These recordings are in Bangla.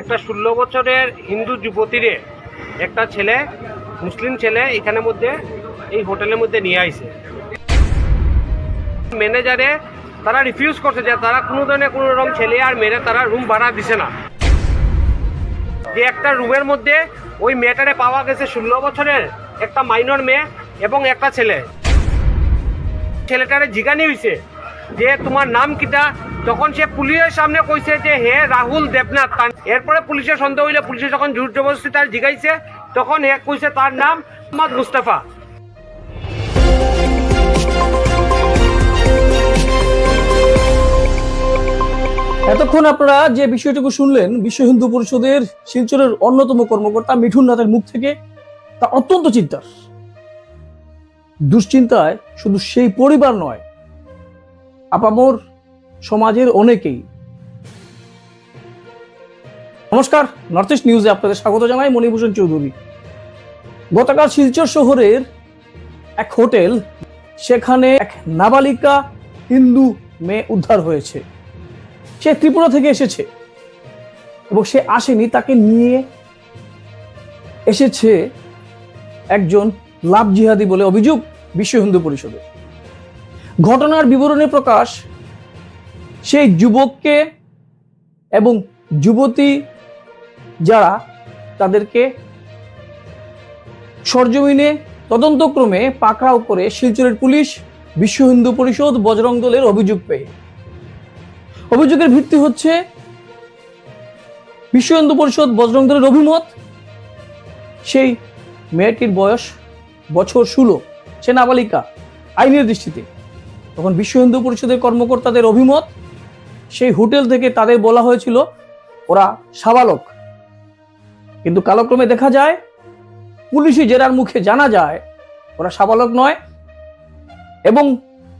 একটা ষোলো বছরের হিন্দু যুবতীরে একটা ছেলে, মুসলিম ছেলে এখানের মধ্যে, এই হোটেলের মধ্যে নিয়ে আইছে। ম্যানেজারে তারা রিফিউজ করছে যে তারা কোনো ধরনের কোনো রকম ছেলে আর মেয়েরে তারা রুম ভাড়া দিছে না। যে একটা রুমের মধ্যে ওই মেয়েটারে পাওয়া গেছে ষোলো বছরের একটা মাইনর মেয়ে এবং একটা ছেলে। ছেলেটারে জিগানি হয়েছে যে তোমার নাম কিটা তখন সে পুলিশের সামনে কইছে যে, হে রাহুল দেবনাথ। তার এরপরে পুলিশের সন্দেহ হইলে, পুলিশে যখন জোর জবরদস্তি তার জিগাইছে, তখন হে কইছে তার নাম মোহাম্মদ মুস্তাফা। এতক্ষণ আপনারা যে বিষয়টুকু শুনলেন, বিশ্ব হিন্দু পরিষদের শিলচরের অন্যতম কর্মকর্তা মিঠুন নাথের মুখ থেকে, তা অত্যন্ত চিন্তার। দুশ্চিন্তায় শুধু সেই পরিবার নয়, আপামর সমাজের অনেকেই। নমস্কার নর্থ ইস্ট নিউজে আপনাদের স্বাগত জানাই মণিভূষণ চৌধুরী। গতকাল শিলচর শহরের এক হোটেল, সেখানে এক নাবালিকা হিন্দু মেয়ে উদ্ধার হয়েছে। সে ত্রিপুরা থেকে এসেছে এবং সে আসেনি, তাকে নিয়ে এসেছে একজন লাভ জিহাদি বলে অভিযোগ বিশ্ব হিন্দু পরিষদের। ঘটনার বিবরণে প্রকাশ সেই যুবককে এবং যুবতী যারা তাদেরকে সরজমিনে তদন্তক্রমে পাকড়াও করে শিলচরের পুলিশ, বিশ্ব হিন্দু পরিষদ, বজরং দলের অভিযোগ পেয়ে। অভিযোগের ভিত্তি হচ্ছে, বিশ্ব হিন্দু পরিষদ, বজরং দলের অভিমত, সেই মেয়েটির বয়স বছর ষোলো সে নাবালিকা আইনের দৃষ্টিতে। তখন বিশ্ব হিন্দু পরিষদের কর্মকর্তাদের অভিমত সেই হোটেল থেকে তাদের বলা হয়েছিল, ওরা সাবালক। কিন্তু কালক্রমে দেখা যায়, পুলিশি জেরার মুখে জানা যায়, ওরা সাবালক নয় এবং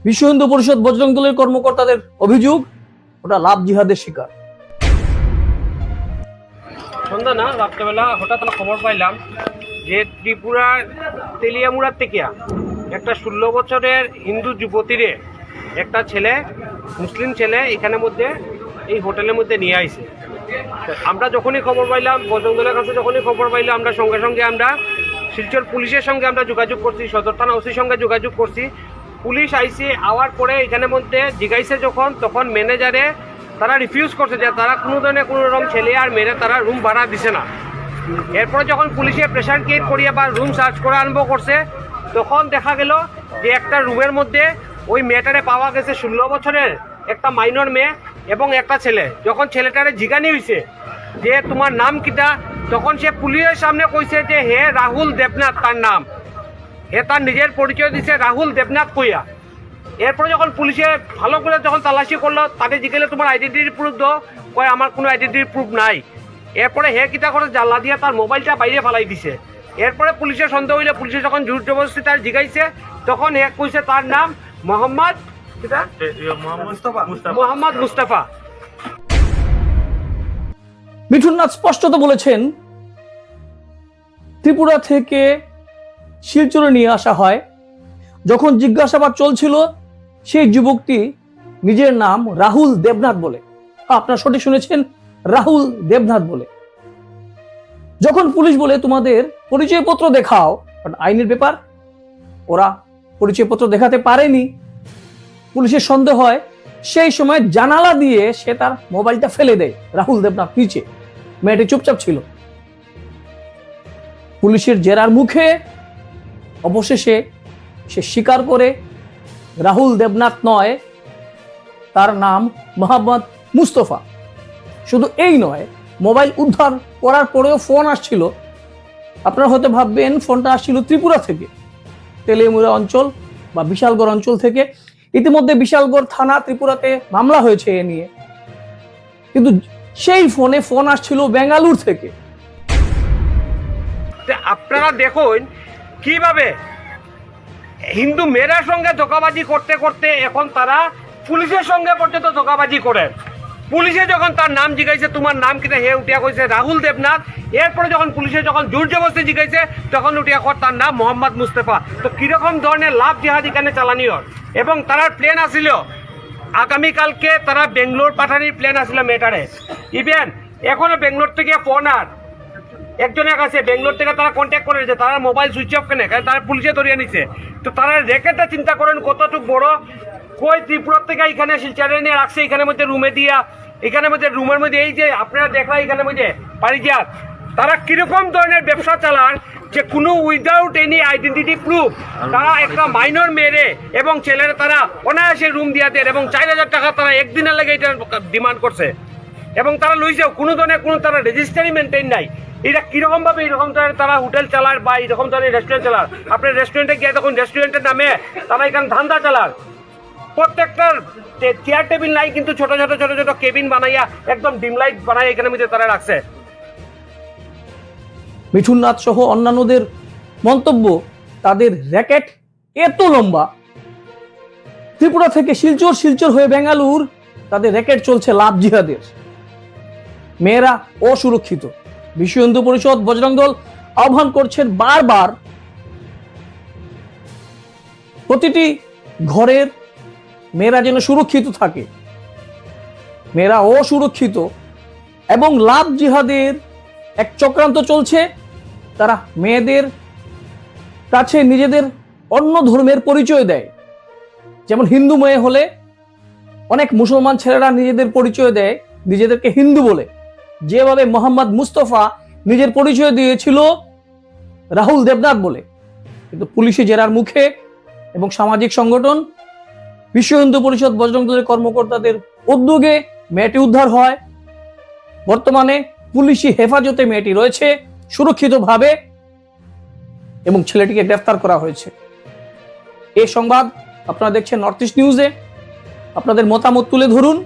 বিশ্ব হিন্দু পরিষদ বজরং দলের কর্মকর্তাদের অভিযোগ, ওটা লাভ জিহাদের শিকার। সন্ধ্যা না, রাত্রেবেলা হঠাৎ আমরা খবর পাইলাম যে ত্রিপুরার তেলিয়ামুড়ার থেকে একটা ষোলো বছরের হিন্দু যুবতীরে একটা ছেলে মুসলিম ছেলে এখানের মধ্যে, এই হোটেলের মধ্যে নিয়ে আইছে। আমরা যখনই খবর পাইলাম বজরংদলের কাছে যখনই খবর পাইলাম, আমরা সঙ্গে সঙ্গে আমরা শিলচর পুলিশের সঙ্গে আমরা যোগাযোগ করছি, সদর থানা ওসির সঙ্গে যোগাযোগ করছি। পুলিশ আইসি, আওয়ার পরে এখানের মধ্যে জিগাইছে যখন, তখন ম্যানেজারে তারা রিফিউজ করছে যে তারা কোনো ধরনের কোনো রকম ছেলে আর মেয়েরে তারা রুম ভাড়া দিছে না। এরপরে যখন পুলিশে প্রেশার ক্রিয়েট করিয়ে বা রুম সার্চ করা আরম্ভ করছে, তখন দেখা গেল যে একটা রুমের মধ্যে ওই মেয়েটারে পাওয়া গেছে ষোলো বছরের একটা মাইনর মেয়ে এবং একটা ছেলে। যখন ছেলেটারে জিগানি হয়েছে যে তোমার নাম কিটা, তখন সে পুলিশের সামনে কইছে যে হে রাহুল দেবনাথ তার নাম। হে তার নিজের পরিচয় দিছে রাহুল দেবনাথ কইয়া। এরপরে যখন পুলিশে ভালো করে যখন তালাশি করল, তাকে জিজ্ঞেলে তোমার আইডেন্টিটি প্রুফ দো কয়, আমার কোনো আইডেন্টিটি প্রুফ নাই। এরপরে হে কিতা করে জানলা দিয়ে তার মোবাইলটা বাইরে ফেলাই দিছে। এরপরে পুলিশের সন্দেহ হইলে, পুলিশে যখন জোর জবরদস্তি তার জিগাইছে, তখন হে কইছে তার নাম মোহাম্মদ মোহাম্মদ মুস্তাফা। মিঠুননাথ স্পষ্টত বলেছেন ত্রিপুরা থেকে শিলচরে নিয়ে আসা হয়। যখন জিজ্ঞাসাবাদ চলছিল সেই যুবকটি নিজের নাম রাহুল দেবনাথ বলে। আপনার সঠিক শুনেছেন রাহুল দেবনাথ বলে। যখন পুলিশ বলে তোমাদের পরিচয়পত্র দেখাও কারণ আইনের ব্যাপার ওরা পরিচয়পত্র দেখাতে পারেনি। পুলিশের সন্দেহ হয়, সেই সময় জানালা দিয়ে সে তার মোবাইলটা ফেলে দেয় রাহুল দেবনাথ নিচে। মেয়েটি চুপচাপ ছিল। পুলিশের জেরার মুখে অবশেষে সে স্বীকার করে রাহুল দেবনাথ নয়, তার নাম মোহাম্মদ মুস্তফা। শুধু এই নয়, মোবাইল উদ্ধার করার পরেও ফোন আসছিল। আপনারা হয়তো ভাববেন, ফোনটা আসছিল ত্রিপুরা থেকে। তেলেমুরা অঞ্চল বা বিশালগড় অঞ্চল থেকে ইতিমধ্যে বিশালগড় থানা ত্রিপুরাতে মামলা হয়েছে এ নিয়ে। কিন্তু সেই ফোনে ফোন আসছিল বেঙ্গালুর থেকে। আপনারা দেখুন কীভাবে হিন্দু মেয়েরা সঙ্গে ধোকাবাজি করতে করতে এখন তারা পুলিশের সঙ্গে পর্যন্ত ধোকাবাজি করে পুলিশে যখন তার নাম জিজ্ঞাসা তোমার নাম কিনা হে উঠিয়া কইছে রাহুল দেবনাথ। এরপরে যখন পুলিশে যখন জোর জিজ্ঞাসা তখন উঠিয়া কর তার নাম মোহাম্মদ মুস্তাফা। তো কীরকম ধরনের লাভ জিহাদ এখানে চালানি হয়? এবং তারার প্লেন আসিল। আগামীকালকে তারা বেঙ্গলোর পাঠানির প্লেন আসিল মেটারে। ইভেন এখনও বেঙ্গলোর থেকে ফোন আর। একজনের কাছে বেঙ্গলোর থেকে তারা কন্ট্যাক্ট করে নিয়েছে তারা মোবাইল সুইচ অফ কেনে? কারণ তারা পুলিশে ধরিয়ে নিছে। তো তারা রেকেটটা চিন্তা করেন কতটুকু বড় কই ত্রিপুরার থেকে এখানে শিলচারে নিয়ে রাখছে এখানের মধ্যে রুমে দিয়া। এখানের মধ্যে, রুমের মধ্যে, এই যে আপনারা দেখলা এখানের মধ্যে, পারিজাত। তারা কীরকম ধরনের ব্যবসা চালান যে কোনো উইদাউট এনি আইডেন্টিটি প্রুফ তারা একটা মাইনর মেরে এবং ছেলেরা তারা অনায়াসে রুম দিয়া দেন এবং চার হাজার টাকা তারা একদিনের লাগে এটা ডিমান্ড করছে। এবং তারা লইছেও কোনো ধরনের কোনো তারা রেজিস্টারি মেনটেন নাই। এটা কীরকম ভাবে এরকম ধরনের তারা হোটেল চালার বা এরকম ধরনের রেস্টুরেন্ট চালার আপনার রেস্টুরেন্টে গিয়ে তখন রেস্টুরেন্টের নামে তারা এখানে ধান্দা চালার প্রত্যেকটার চেয়ার টেবিল নাই, কিন্তু ছোট ছোট ছোট ছোট কেবিন বানাইয়া একদম ডিম লাইট বানাই এখানে মধ্যে তারা রাখছে। মিঠুন নাথ সহ অন্যান্যদের মন্তব্য, তাদের র্যাকেট এত লম্বা। ত্রিপুরা থেকে শিলচর শিলচর হয়ে বেঙ্গালুর, তাদের র্যাকেট চলছে লাভ জিহাদের। মেয়েরা অসুরক্ষিত। বিশ্ব হিন্দু পরিষদ, বজরং দল আহ্বান করছেন বারবার। প্রতিটি ঘরের মেয়েরা যেন সুরক্ষিত থাকে। মেয়েরা অসুরক্ষিত এবং লাভ জিহাদের এক চক্রান্ত চলছে। তারা মেয়েদের কাছে নিজেদের অন্য ধর্মের পরিচয় দেয়। যেমন হিন্দু মেয়ে হলে অনেক মুসলমান ছেলেরা নিজেদের পরিচয় দেয়, নিজেদেরকে হিন্দু বলে। যেভাবে মোহাম্মদ মুস্তফা নিজের পরিচয় দিয়েছিল, রাহুল দেবনাথ বলে। কিন্তু পুলিশি জেরার মুখে এবং সামাজিক সংগঠন বিশ্ব হিন্দু পরিষদ বজরং দলের কর্মকর্তাদের উদ্যোগে মেয়েটি উদ্ধার হয়। বর্তমানে পুলিশি হেফাজতে মেয়েটি রয়েছে সুরক্ষিতভাবে এবং ছেলেটিকে গ্রেফতার করা হয়েছে। এ সংবাদ আপনারা দেখছেন নর্থ ইস্ট নিউজে। আপনাদের মতামত তুলে ধরুন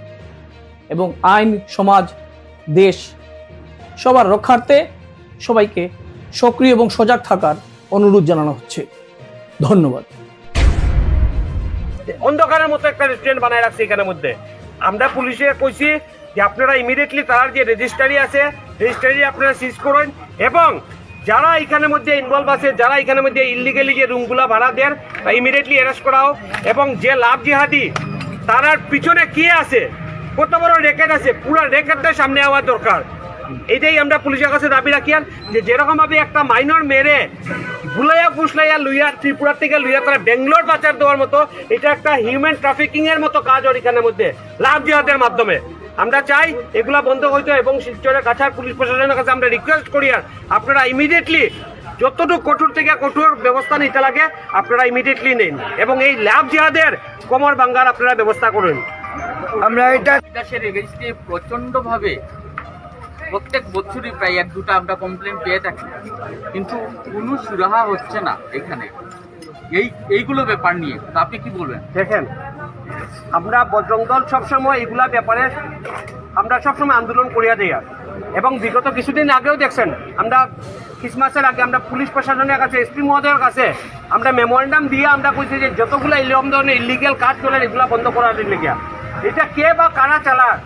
এবং আইন, সমাজ, দেশ সবার রক্ষার্থে সবাইকে সক্রিয় এবং সজাগ থাকার অনুরোধ জানানো হচ্ছে। ধন্যবাদ। অন্ধকারের মতো একটা রেস্টুরেন্ট বানায় রাখছে এখানের মধ্যে। আমরা পুলিশে কইছি যে আপনারা ইমিডিয়েটলি তার যে রেজিস্ট্রারি আছে রেজিস্ট্রারি আপনারা সিজ করুন এবং যারা এখানের মধ্যে ইনভলভ আছে, যারা এখানের মধ্যে ইলিগেলি যে রুমগুলো ভাড়া দেন, তা ইমিডিয়েটলি অ্যারেস্ট করাও এবং যে লাভ জিহাদি, তারার পিছনে কে আছে, কত বড় রেকেট আছে, পুরো রেকেটটা সামনে আওয়া দরকার। এটাই আমরা পুলিশের কাছে দাবি রাখি যে যেরকম ভাবে একটা মাইনর মেরে ভুলাইয়া ফুসলাইয়া লুইয়া ত্রিপুরা থেকে লুইয়া তারা বেঙ্গলোর পাচার দেওয়ার মতো এটা একটা হিউম্যান ট্রাফিকিং এর মতো কাজ ওর এখানের মধ্যে লাভ জিহাদের মাধ্যমে। আমরা চাই এগুলা বন্ধ হইতে এবং শিলচরের কাছার পুলিশ প্রশাসনের কাছে আমরা রিকোয়েস্ট করি আর আপনারা ইমিডিয়েটলি যতটুকু কঠোর থেকে কঠোর ব্যবস্থা নিতে লাগে আপনারা ইমিডিয়েটলি নিন এবং এই লাভ জিহাদের কোমর বাঙ্গার আপনারা ব্যবস্থা করুন। আমরা এটা বিকাশের এগেনস্টে প্রচণ্ডভাবে প্রত্যেক বছরই প্রায় এক দুটো আমরা কমপ্লেন পেয়ে থাকি। কিন্তু কোনো সুরাহা হচ্ছে না এখানে। এই, এইগুলো ব্যাপার নিয়ে। তো আপনি কি বলবেন? দেখেন, আমরা বজরং দল সবসময় এগুলা ব্যাপারে আমরা সবসময় আন্দোলন করিয়া আর। এবং বিগত কিছুদিন আগেও দেখছেন, আমরা ক্রিসমাসের আগে আমরা পুলিশ প্রশাসনের কাছে, এসপি মহোদয়ের কাছে আমরা মেমোরেন্ডাম দিয়ে আমরা কইছি যে যতগুলো এরকম ধরনের ইলিগেল কাজ চলে এগুলা বন্ধ করার লেগে এটা কে বা কারা চালার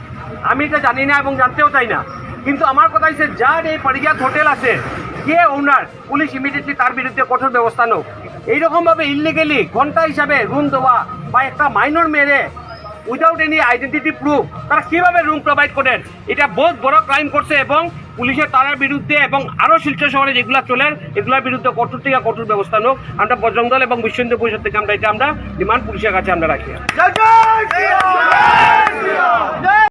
আমি এটা জানি না এবং জানতেও চাই না। কিন্তু আমার কথা হচ্ছে যার এই পারিজাত হোটেল আছে, কে ওনার পুলিশ ইমিডিয়েটলি তার বিরুদ্ধে কঠোর ব্যবস্থা নোক এইরকম ভাবে ইলিগেলি ঘণ্টা হিসাবে রুম দেওয়া বা একটা মাইনর মেরে উইদাউট এনি আইডেন্টিটি প্রুফ তারা কীভাবে রুম প্রোভাইড করেন? এটা বহুত বড় ক্রাইম করছে এবং পুলিশের তারার বিরুদ্ধে এবং আরও শিলচর শহরে যেগুলো চলেন এগুলোর বিরুদ্ধে কঠোর থেকে কঠোর ব্যবস্থা নোক আমরা বজরং দল এবং বিশ্ব পরিষদ থেকে আমরা এটা আমরা ডিমান্ড পুলিশের কাছে আমরা রাখি।